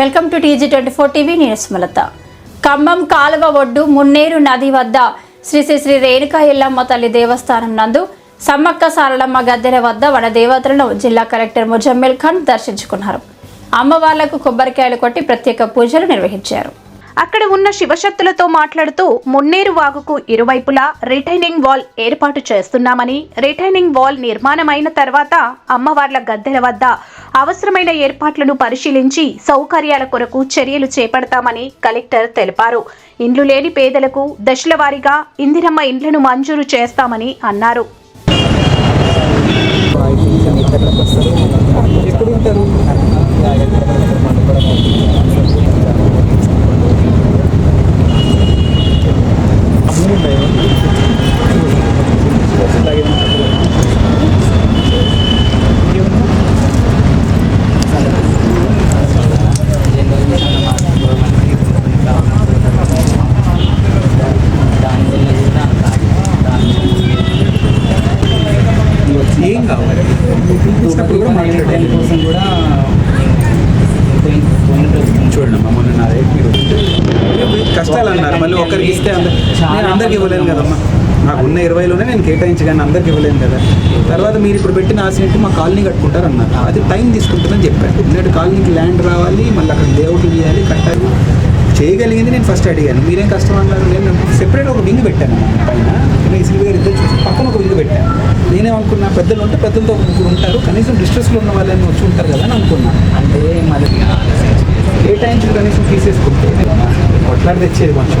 Welcome to TG twenty four TV నేను సుమలత. ఖమ్మం కాలువ ఒడ్డు మున్నేరు నది వద్ద శ్రీ శ్రీ శ్రీ రేణుకా ఎల్లమ్మ తల్లి దేవస్థానం నందు సమ్మక్క సారలమ్మ గద్దెల వద్ద వన దేవతలను జిల్లా కలెక్టర్ ముజమ్మిల్ ఖాన్ దర్శించుకున్నారు. అమ్మవార్లకు కొబ్బరికాయలు కొట్టి ప్రత్యేక పూజలు నిర్వహించారు. అక్కడ ఉన్న శివశక్తులతో మాట్లాడుతూ మున్నేరు వాగుకు ఇరువైపులా రిటైనింగ్ వాల్ ఏర్పాటు చేస్తున్నామని రిటైనింగ్ వాల్ నిర్మాణమైన తర్వాత అమ్మవార్ల గద్దెల వద్ద అవసరమైన ఏర్పాట్లను పరిశీలించి సౌకర్యాల కొరకు చర్యలు చేపడతామని కలెక్టర్ తెలిపారు. ఇండ్లు లేని పేదలకు దశల వారీగా ఇందిరమ్మ ఇండ్లను మంజూరు చేస్తామని అన్నారు ఎప్పుడు ఉంటారు ఏం కావాలి. వచ్చినప్పుడు కూడా మాట్లాడాలి కోసం కూడా చూడండి అమ్మా మొన్న నా దగ్గర మీరు కష్టాలు అన్నారు మళ్ళీ ఒకరికి ఇస్తే అందరు నేను అందరికి ఇవ్వలేను కదమ్మా. నాకు ఉన్న ఇరవైలోనే నేను కేటాయించగానే అందరికి ఇవ్వలేను కదా. తర్వాత మీరు ఇప్పుడు పెట్టిన ఆశ మా కాలనీ కట్టుకుంటారు అన్నారు అది టైం తీసుకుంటుందని చెప్పాను ఎందుకంటే కాలనీకి ల్యాండ్ రావాలి మళ్ళీ అక్కడ లేఅవుట్ చేయాలి కట్టాలి. చేయగలిగింది నేను ఫస్ట్ అడిగాను. మీరేం కష్టం అన్నారు? నేను సెపరేట్ ఒక వింగ్ పెట్టాను పైన. నేను నేనేమనుకున్నా పెద్దలు ఉంటే పెద్దలతో ఒక ముగ్గురు ఉంటారు. కనీసం డిస్ట్రెస్లో ఉన్న వాళ్ళని వచ్చి ఉంటారు కదా అని అనుకున్నా. అంటే మరి ఏ టైంకి కనీసం తీసేసుకుంటే కొట్లాడి తెచ్చేది కొంచెం.